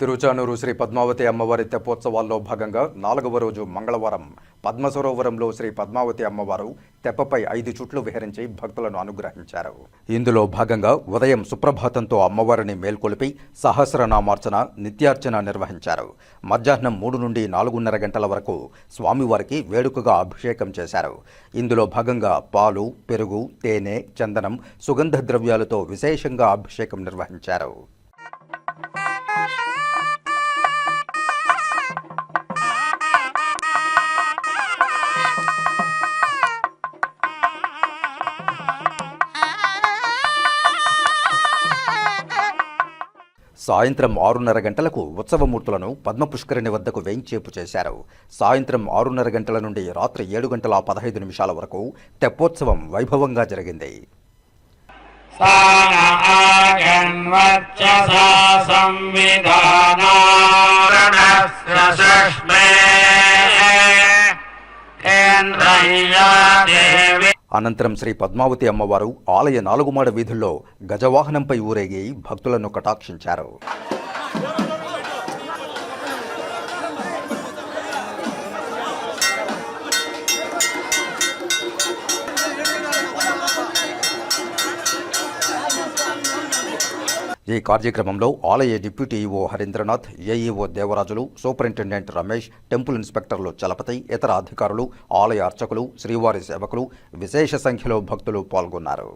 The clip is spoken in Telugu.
తిరుచానూరు శ్రీ పద్మావతి అమ్మవారి తెప్పోత్సవాల్లో భాగంగా నాలుగవ రోజు మంగళవారం పద్మసరోవరంలో శ్రీ పద్మావతి అమ్మవారు తెప్పపై ఐదు చుట్లు విహరించి భక్తులను అనుగ్రహించారు. ఇందులో భాగంగా ఉదయం సుప్రభాతంతో అమ్మవారిని మేల్కొలిపి సహస్రనామార్చన నిత్యార్చన నిర్వహించారు. మధ్యాహ్నం మూడు నుండి నాలుగున్నర గంటల వరకు స్వామివారికి వేడుకగా అభిషేకం చేశారు. ఇందులో భాగంగా పాలు పెరుగు తేనె చందనం సుగంధ ద్రవ్యాలతో విశేషంగా అభిషేకం నిర్వహించారు. సాయంత్రం ఆరున్నర గంటలకు ఉత్సవమూర్తులను పద్మపుష్కరిణి వద్దకు వేయించేపు చేశారు. సాయంత్రం ఆరున్నర గంటల నుండి రాత్రి ఏడు గంటల పదహైదు నిమిషాల వరకు తెప్పోత్సవం వైభవంగా జరిగింది. सान आगन्वर्चसा संविधानारणस्य सुष्मे केन्द्रय्या देवी అనంతరం శ్రీ పద్మావతి అమ్మవారు ఆలయ నాలుగుమాడ వీధుల్లో గజవాహనంపై ఊరేగి భక్తులను కటాక్షించారు ఈ కార్యక్రమంలో ఆలయ deputy EO Harindranath AEO Devarajulu superintendent Ramesh temple ఇన్స్పెక్టర్లు Chalapathi ఇతర అధికారులు ఆలయ అర్చకులు శ్రీవారి సేవకులు విశేష సంఖ్యలో భక్తులు పాల్గొన్నారు.